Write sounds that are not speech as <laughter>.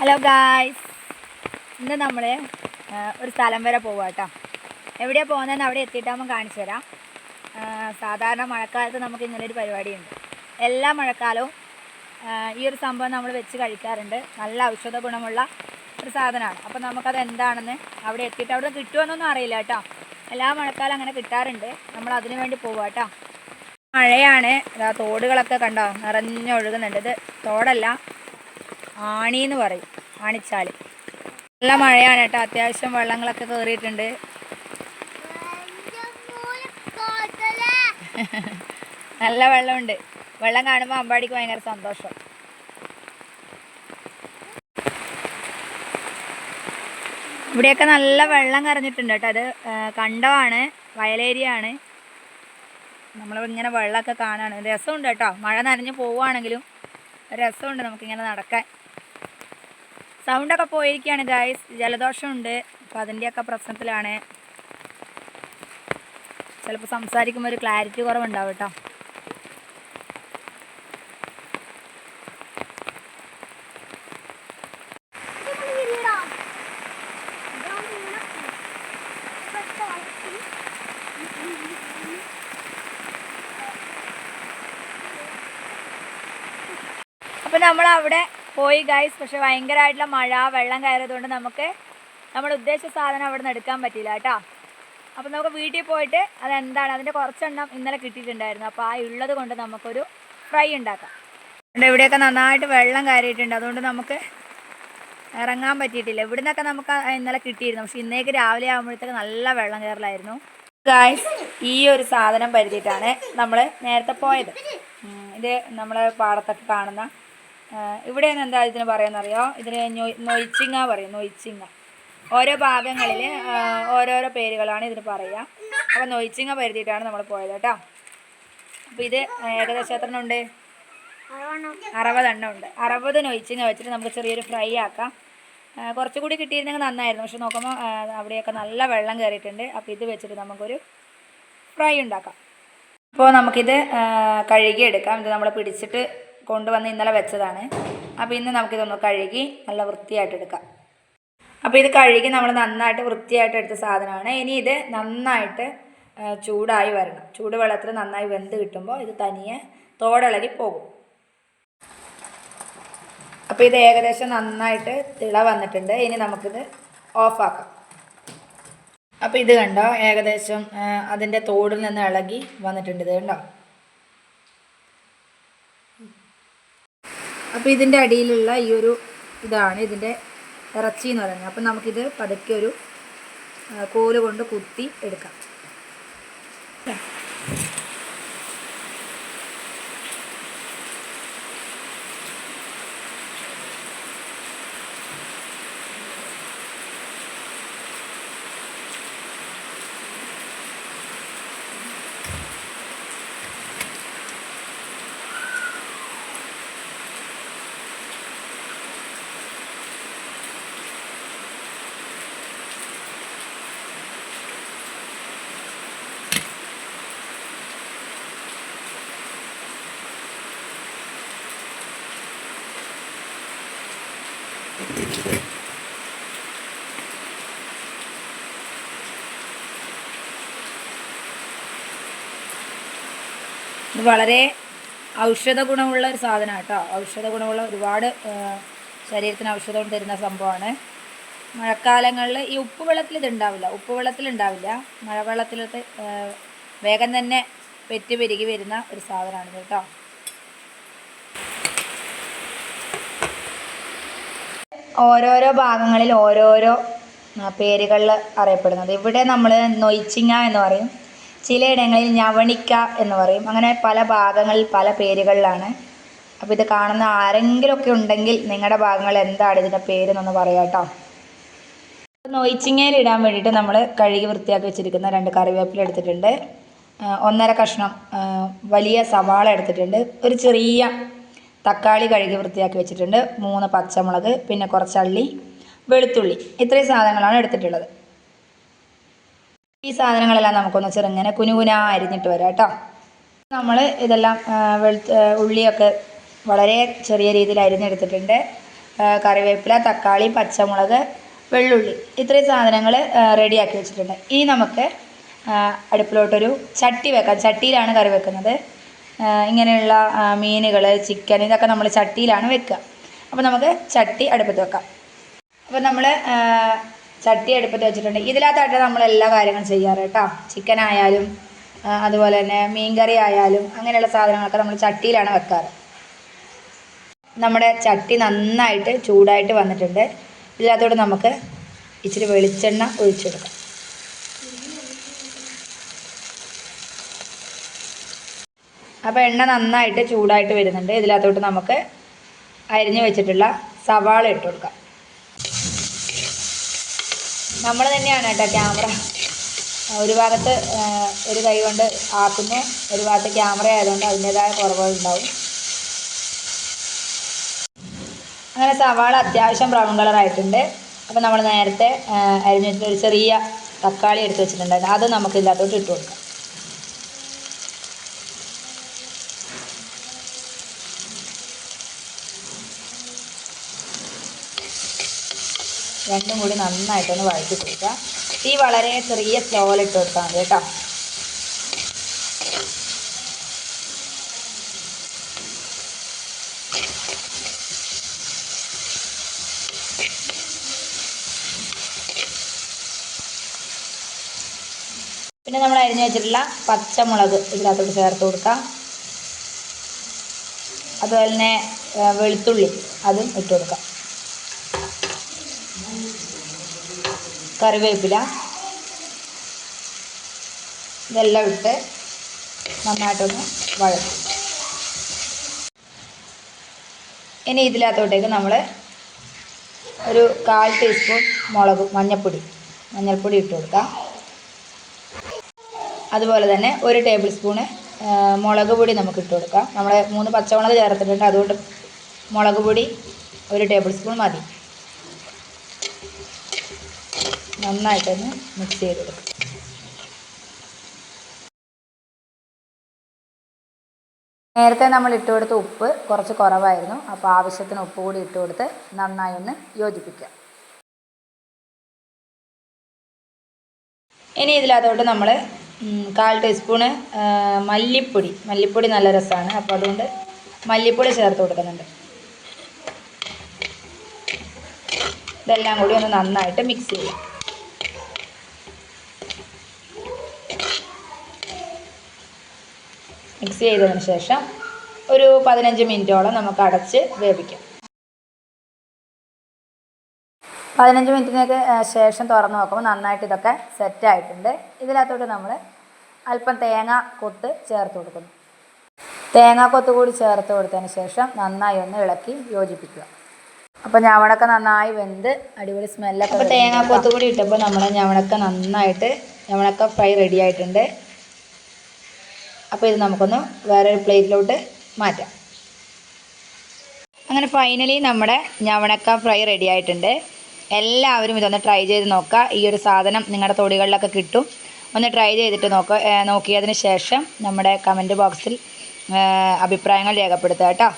Hello guys ഇന്ന് നമ്മൾ ഒരു സ്ഥലം വരെ പോവുക കേട്ടോ. എവിടെയാണ് പോകുന്നതെന്ന് അവിടെ എത്തിയിട്ടാകുമ്പോൾ കാണിച്ചു തരാം. സാധാരണ മഴക്കാലത്ത് നമുക്ക് ഇങ്ങനെ ഒരു പരിപാടിയുണ്ട്. എല്ലാ മഴക്കാലവും ഈ ഒരു സംഭവം നമ്മൾ വെച്ച് കഴിക്കാറുണ്ട്. നല്ല ഔഷധ ഗുണമുള്ള ഒരു സാധനമാണ്. അപ്പോൾ നമുക്കത് എന്താണെന്ന് അവിടെ എത്തിയിട്ട് അവിടെ കിട്ടുമെന്നൊന്നും അറിയില്ല കേട്ടോ. എല്ലാ മഴക്കാലം അങ്ങനെ കിട്ടാറുണ്ട്. നമ്മൾ അതിനു വേണ്ടി പോവുക കേട്ടോ. മഴയാണ്. തോടുകളൊക്കെ കണ്ടോ? നിറഞ്ഞൊഴുകുന്നുണ്ട്. ഇത് തോടല്ല. ആണി എന്ന് പറയും. ആണിച്ചാൽ. നല്ല മഴയാണ് കേട്ടോ. അത്യാവശ്യം വെള്ളങ്ങളൊക്കെ കയറിയിട്ടുണ്ട് <laughs> നല്ല വെള്ളമുണ്ട്. വെള്ളം കാണുമ്പോൾ അമ്പാടിക്ക് ഭയങ്കര സന്തോഷം. ഇവിടെയൊക്കെ നല്ല വെള്ളം കറഞ്ഞിട്ടുണ്ട് കേട്ടോ. അത് കണ്ടമാണ് വയലേരിയ ആണ് നമ്മളിങ്ങനെ വെള്ളമൊക്കെ കാണാണ്. രസമുണ്ട് കേട്ടോ. മഴ നനഞ്ഞ് പോവുകയാണെങ്കിലും രസമുണ്ട് നമുക്കിങ്ങനെ നടക്കാൻ. സൗണ്ടൊക്കെ പോയിരിക്കുകയാണ് ഗായ്സ് ജലദോഷമുണ്ട്. അപ്പോൾ അതിന്റെയൊക്കെ പ്രശ്നത്തിലാണ്. ചിലപ്പോൾ സംസാരിക്കുമ്പോൾ ഒരു ക്ലാരിറ്റി കുറവുണ്ടാവും കേട്ടോ. അപ്പോൾ നമ്മൾ അവിടെ പോയി ഗൈസ് പക്ഷെ ഭയങ്കരമായിട്ടുള്ള മഴ വെള്ളം കയറിയതുകൊണ്ട് നമുക്ക് നമ്മൾ ഉദ്ദേശിച്ച സാധനം അവിടെ നിന്ന് എടുക്കാൻ പറ്റിയില്ല കേട്ടോ. അപ്പോൾ നമുക്ക് വീട്ടിൽ പോയിട്ട് അതെന്താണ്? അതിന്റെ കുറച്ചെണ്ണം ഇന്നലെ കിട്ടിയിട്ടുണ്ടായിരുന്നു. അപ്പോൾ ആ ഉള്ളത് കൊണ്ട് നമുക്കൊരു ഫ്രൈ ഉണ്ടാക്കാം. ഇവിടെ ഇവിടെയൊക്കെ നന്നായിട്ട് വെള്ളം കയറിയിട്ടുണ്ട്. അതുകൊണ്ട് നമുക്ക് ഇറങ്ങാൻ പറ്റിയിട്ടില്ല. ഇവിടെ നിന്നൊക്കെ നമുക്ക് ഇന്നലെ കിട്ടിയിരുന്നു. പക്ഷെ ഇന്നേക്ക് രാവിലെ ആകുമ്പോഴത്തേക്ക് നല്ല വെള്ളം കയറലായിരുന്നു. ഗായ്സ് ഈ ഒരു സാധനം പരിധിയിട്ടാണ് നമ്മൾ നേരത്തെ പോയത്. ഇത് നമ്മളെ പാടത്തൊക്കെ കാണുന്ന ആ, ഇവിടെ നിന്ന് എന്താ ഇതിന് പറയുന്നറിയോ? ഇതിന് നൊയിച്ചിങ്ങ പറയും നൊയിച്ചിങ്ങ ഓരോ ഭാഗങ്ങളിൽ ഓരോരോ പേരുകളാണ് ഇതിന് പറയുക. അപ്പോൾ നൊയിച്ചിങ്ങ പരുത്തിയിട്ടാണ് നമ്മൾ പോയത് കേട്ടോ. അപ്പോൾ ഇത് ഏകദേശം എത്ര ഉണ്ട് അറുപതെണ്ണം ഉണ്ട് അറുപത് നൊയിച്ചിങ്ങ വെച്ചിട്ട് നമുക്ക് ചെറിയൊരു ഫ്രൈ ആക്കാം. കുറച്ചുകൂടി കിട്ടിയിരുന്നെങ്കിൽ നന്നായിരുന്നു. പക്ഷെ നോക്കുമ്പോൾ അവിടെയൊക്കെ നല്ല വെള്ളം കയറിയിട്ടുണ്ട്. അപ്പോൾ ഇത് വെച്ചിട്ട് നമുക്കൊരു ഫ്രൈ ഉണ്ടാക്കാം. അപ്പോൾ നമുക്കിത് കഴുകിയെടുക്കാം. ഇത് നമ്മൾ പിടിച്ചിട്ട് കൊണ്ടുവന്ന് ഇന്നലെ വെച്ചതാണ്. അപ്പോൾ ഇന്ന് നമുക്കിതൊന്ന് കഴുകി നല്ല വൃത്തിയായിട്ട് എടുക്കാം. അപ്പോൾ ഇത് കഴുകി നമ്മൾ നന്നായിട്ട് വൃത്തിയായിട്ട് എടുത്ത സാധനമാണ്. ഇനി ഇത് നന്നായിട്ട് ചൂടായി വരണം. ചൂടുവെള്ളത്തിൽ നന്നായി വെന്ത് കിട്ടുമ്പോൾ ഇത് തനിയെ തോടിളകി പോകും. അപ്പോൾ ഇത് ഏകദേശം നന്നായിട്ട് തിള വന്നിട്ടുണ്ട്. ഇനി നമുക്കിത് ഓഫാക്കാം. അപ്പോൾ ഇത് കണ്ടോ ഏകദേശം അതിന്റെ തോടിൽ നിന്ന് ഇളകി വന്നിട്ടുണ്ട്. ഇത് കണ്ടോ? അപ്പോൾ ഇതിന്റെ അടിയിലുള്ള ഈ ഒരു ഇതാണ് ഇതിന്റെ ഇറച്ചി എന്ന് പറയുന്നത്. അപ്പം നമുക്കിത് പതുക്കെ ഒരു കോൽ കൊണ്ട് കുത്തി എടുക്കാം. ഇത് വളരെ ഔഷധ ഗുണമുള്ള ഒരു സാധനമാണ് കേട്ടോ ഔഷധ ഗുണമുള്ള ഒരുപാട് ശരീരത്തിന് ഔഷധം തരുന്ന സംഭവമാണ്. മഴക്കാലങ്ങളിൽ ഈ ഉപ്പ് വെള്ളത്തിൽ ഇത് ഉണ്ടാവില്ല. ഉപ്പ് വെള്ളത്തിൽ ഉണ്ടാവില്ല മഴവെള്ളത്തിലത്തെ വേഗം തന്നെ പെറ്റ് പെരുകി വരുന്ന ഒരു സാധനമാണ് കേട്ടോ. ഓരോരോ ഭാഗങ്ങളിൽ ഓരോരോ പേരുകളിൽ അറിയപ്പെടുന്നത്. ഇവിടെ നമ്മൾ നൊയ്ച്ചിങ്ങ എന്ന് പറയും. ചിലയിടങ്ങളിൽ ഞവണിക്ക എന്ന് പറയും. അങ്ങനെ പല ഭാഗങ്ങളിൽ പല പേരുകളിലാണ്. അപ്പോൾ ഇത് കാണുന്ന ആരെങ്കിലുമൊക്കെ ഉണ്ടെങ്കിൽ നിങ്ങളുടെ ഭാഗങ്ങൾ എന്താണ് ഇതിന്റെ പേരെന്നൊന്ന് പറയാം കേട്ടോ. നൊയ്ച്ചിങ്ങയിൽ ഇടാൻ വേണ്ടിയിട്ട് നമ്മൾ കഴുകി വൃത്തിയാക്കി വെച്ചിരിക്കുന്ന രണ്ട് കറിവേപ്പില എടുത്തിട്ടുണ്ട്. ഒന്നര കഷ്ണം വലിയ സവാള എടുത്തിട്ടുണ്ട്. ഒരു ചെറിയ തക്കാളി കഴുകി വൃത്തിയാക്കി വെച്ചിട്ടുണ്ട്. മൂന്ന് പച്ചമുളക് പിന്നെ കുറച്ച് അള്ളി വെളുത്തുള്ളി. ഇത്രയും സാധനങ്ങളാണ് എടുത്തിട്ടുള്ളത്. ഈ സാധനങ്ങളെല്ലാം നമുക്കൊന്ന് ചെറുങ്ങനെ കുനുകുന അരിഞ്ഞിട്ട് വരാം കേട്ടോ. നമ്മൾ ഇതെല്ലാം വെളുത്ത് ഉള്ളിയൊക്കെ വളരെ ചെറിയ രീതിയിൽ അരിഞ്ഞെടുത്തിട്ടുണ്ട്. കറിവേപ്പില തക്കാളി പച്ചമുളക് വെള്ളുള്ളി. ഇത്രയും സാധനങ്ങൾ റെഡിയാക്കി വെച്ചിട്ടുണ്ട്. ഇനി നമുക്ക് അടുപ്പിലോട്ടൊരു ചട്ടി വെക്കാം. ചട്ടിയിലാണ് കറി വെക്കുന്നത്. ഇങ്ങനെയുള്ള മീനുകൾ ചിക്കൻ ഇതൊക്കെ നമ്മൾ ചട്ടിയിലാണ് വെക്കുക. അപ്പോൾ നമുക്ക് ചട്ടി അടുപ്പത്ത് വെക്കാം. അപ്പോൾ നമ്മൾ ചട്ടി അടുപ്പത്ത് വെച്ചിട്ടുണ്ട്. ഇതിനകത്തായിട്ട് നമ്മൾ എല്ലാ കാര്യങ്ങളും ചെയ്യാറ് കേട്ടോ. ചിക്കൻ ആയാലും അതുപോലെ തന്നെ മീൻകറി ആയാലും അങ്ങനെയുള്ള സാധനങ്ങളൊക്കെ നമ്മൾ ചട്ടിയിലാണ് വെക്കാറ്. നമ്മുടെ ചട്ടി നന്നായിട്ട് ചൂടായിട്ട് വന്നിട്ടുണ്ട്. ഇതിനകത്തോട്ട് നമുക്ക് ഇച്ചിരി വെളിച്ചെണ്ണ ഒഴിച്ചെടുക്കാം. അപ്പോൾ എണ്ണ നന്നായിട്ട് ചൂടായിട്ട് വരുന്നുണ്ട്. ഇതിനകത്തോട്ട് നമുക്ക് അരിഞ്ഞു വെച്ചിട്ടുള്ള സവാള ഇട്ട് കൊടുക്കാം. നമ്മൾ തന്നെയാണ് കേട്ടോ ക്യാമറ. ഒരു ഭാഗത്ത് ഒരു കൈ കൊണ്ട് ആക്കുന്നു ഒരു ഭാഗത്ത് ക്യാമറ ആയതുകൊണ്ട് അതിന്റേതായ കുറവുകളുണ്ടാവും അങ്ങനെ സവാള അത്യാവശ്യം ബ്രൗൺ കളർ ആയിട്ടുണ്ട്. അപ്പോൾ നമ്മൾ നേരത്തെ അരിഞ്ഞു ഒരു ചെറിയ തക്കാളി എടുത്ത് വെച്ചിട്ടുണ്ടായിരുന്നു. അത് നമുക്ക് ഇതിനകത്തോട്ട് ഇട്ട് കൊടുക്കാം. രണ്ടും കൂടി നന്നായിട്ടൊന്ന് വഴറ്റി കൊടുക്കുക. തീ വളരെ ചെറിയ സ്ലോയിൽ ഇട്ട് കൊടുത്താൽ മതി കേട്ടോ. പിന്നെ നമ്മൾ അരിഞ്ഞു വെച്ചിട്ടുള്ള പച്ചമുളക് ഇതിനകത്തോട്ട് ചേർത്ത് കൊടുക്കാം. അതുപോലെ തന്നെ വെളുത്തുള്ളി അതും ഇട്ട് കൊടുക്കാം. കറിവേപ്പില. ഇതെല്ലാം ഇട്ട് നന്നായിട്ടൊന്ന് വഴക്കും ഇനി ഇതിനകത്തോട്ടേക്ക് നമ്മൾ ഒരു കാൽ ടീസ്പൂൺ മുളക് മഞ്ഞൾപ്പൊടി. മഞ്ഞൾപ്പൊടി ഇട്ട് കൊടുക്കാം. അതുപോലെ തന്നെ ഒരു ടേബിൾ സ്പൂണ് മുളക് പൊടി നമുക്ക് ഇട്ട് കൊടുക്കാം. നമ്മൾ മൂന്ന് പച്ചമുളക് ചേർത്തിട്ടുണ്ട്. അതുകൊണ്ട് മുളക് പൊടി ഒരു ടേബിൾ സ്പൂൺ മതി. നന്നായിട്ടൊന്ന് മിക്സ് ചെയ്ത് നേരത്തെ നമ്മൾ ഇട്ട് കൊടുത്ത ഉപ്പ് കുറച്ച് കുറവായിരുന്നു. അപ്പോൾ ആവശ്യത്തിന് ഉപ്പ് കൂടി ഇട്ട് കൊടുത്ത് നന്നായി ഒന്ന് യോജിപ്പിക്കുക. ഇനി ഇതിലകത്തോട്ട് നമ്മൾ കാൽ ടീസ്പൂണ് മല്ലിപ്പൊടി. മല്ലിപ്പൊടി നല്ല രസമാണ്. അപ്പോൾ അതുകൊണ്ട് മല്ലിപ്പൊടി ചേർത്ത് കൊടുക്കുന്നുണ്ട്. ഇതെല്ലാം കൂടി ഒന്ന് നന്നായിട്ട് മിക്സ് ചെയ്യാം. മിക്സ് ചെയ്തതിന് ശേഷം ഒരു പതിനഞ്ച് മിനിറ്റോളം നമുക്ക് അടച്ച് വേവിക്കാം. പതിനഞ്ച് മിനിറ്റിനൊക്കെ ശേഷം തുറന്ന് നോക്കുമ്പോൾ നന്നായിട്ട് ഇതൊക്കെ സെറ്റായിട്ടുണ്ട് ഇതിനകത്തോട്ട് നമ്മൾ അല്പം തേങ്ങ കൊത്ത് ചേർത്ത് കൊടുക്കുന്നു. തേങ്ങ കൊത്ത് കൂടി ചേർത്ത് കൊടുത്തതിന് ശേഷം നന്നായി ഒന്ന് ഇളക്കി യോജിപ്പിക്കുക. അപ്പോൾ ഞവണക്ക നന്നായി വെന്ത് അടിപൊളി സ്മെല്ലൊക്കെ അപ്പോൾ തേങ്ങ കൊത്ത് കൂടി ഇട്ടപ്പോൾ നമ്മുടെ ഞവണക്ക നന്നായിട്ട് ഞവണക്ക ഫ്രൈ റെഡി ആയിട്ടുണ്ട്. അപ്പോൾ ഇത് നമുക്കൊന്ന് വേറൊരു പ്ലേറ്റിലോട്ട് മാറ്റാം. അങ്ങനെ ഫൈനലി നമ്മുടെ ഞവണക്ക ഫ്രൈ റെഡി ആയിട്ടുണ്ട്. എല്ലാവരും ഇതൊന്ന് ട്രൈ ചെയ്ത് നോക്കുക. ഈ ഒരു സാധനം നിങ്ങളുടെ തൊടികളിലൊക്കെ കിട്ടും. ഒന്ന് ട്രൈ ചെയ്തിട്ട് നോക്കുക നോക്കിയതിന് ശേഷം നമ്മുടെ കമന്റ് ബോക്സിൽ അഭിപ്രായങ്ങൾ രേഖപ്പെടുത്തുക കേട്ടോ.